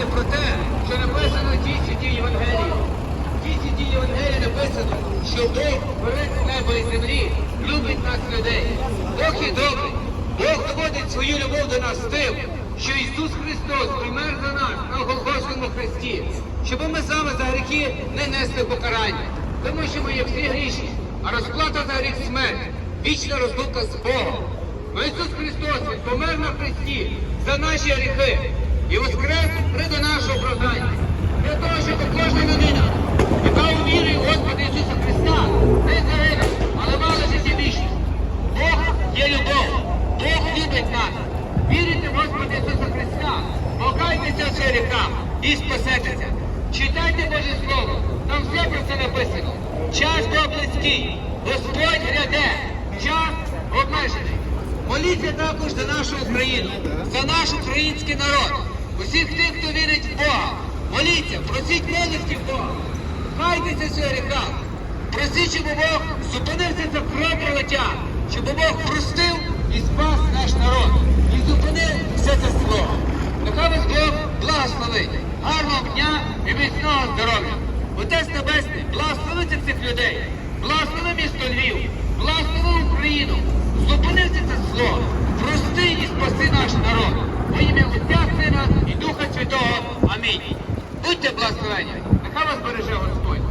Нагадати про те, що написано в тій святій Євангелії. В тій святій Євангелії написано, що Бог творець неба і землі, любить нас людей. Бог є добрий. Бог доводить свою любов до нас тим, що Ісус Христос помер за нас на Голгофському хресті, щоб ми саме за гріхи не несли покарання. Тому що ми є всі грішні, а розплата за гріх смерть, вічна розлука з Богом. Ісус Христос помер на хресті за наші гріхи і воскрес при до нашого оправдання. Для того, щоб кожна людина, яка увірує в Господа Ісуса Христа, не загинула, але мала життя вічне. Бог є любов, Нас. Вірите в Господа Ісуса Христа, покайтеся своїх гріхах і спасетеся. Читайте Боже Слово, там все про це написано. Час до близький, Господь гряде, час обмежений. Моліться також за нашу Україну, за наш український народ, усіх тих, хто вірить в Бога. Моліться, просіть милості в Бога. В своїх гріхах. Просіть, щоб Бог зупинився за кров щоб Бог простив і спас народ. І зупинив все це зло. Нехай вас Бог благословить. Гарного дня і міцного здоров'я. Отець Небесний, благословити цих людей. Благослови місто Львів, благослови Україну. Зупинити це зло. Прости і спаси наш народ. Во ім'я Отця Сина і Духа Святого. Амінь. Будьте благословені. Нехай вас береже Господь.